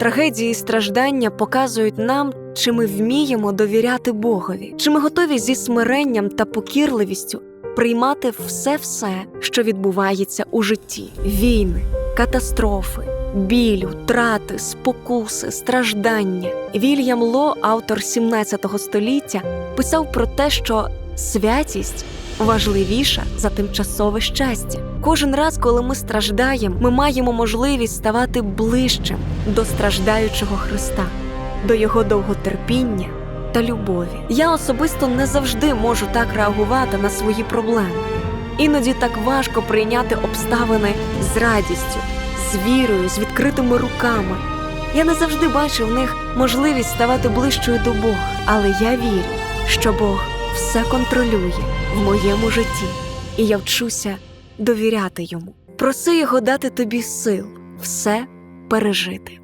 Трагедії і страждання показують нам, чи ми вміємо довіряти Богові, чи ми готові зі смиренням та покірливістю приймати все-все, що відбувається у житті: війни, катастрофи, біль, втрати, спокуси, страждання. Вільям Ло, автор 17 століття, писав про те, що святість важливіша за тимчасове щастя. Кожен раз, коли ми страждаємо, ми маємо можливість ставати ближчим до страждаючого Христа, до Його довготерпіння та любові. Я особисто не завжди можу так реагувати на свої проблеми. Іноді так важко прийняти обставини з радістю, з вірою, з відкритими руками. Я не завжди бачу в них можливість ставати ближчою до Бога, але я вірю, що Бог все контролює в моєму житті, і я вчуся довіряти йому. Проси його дати тобі сил все пережити.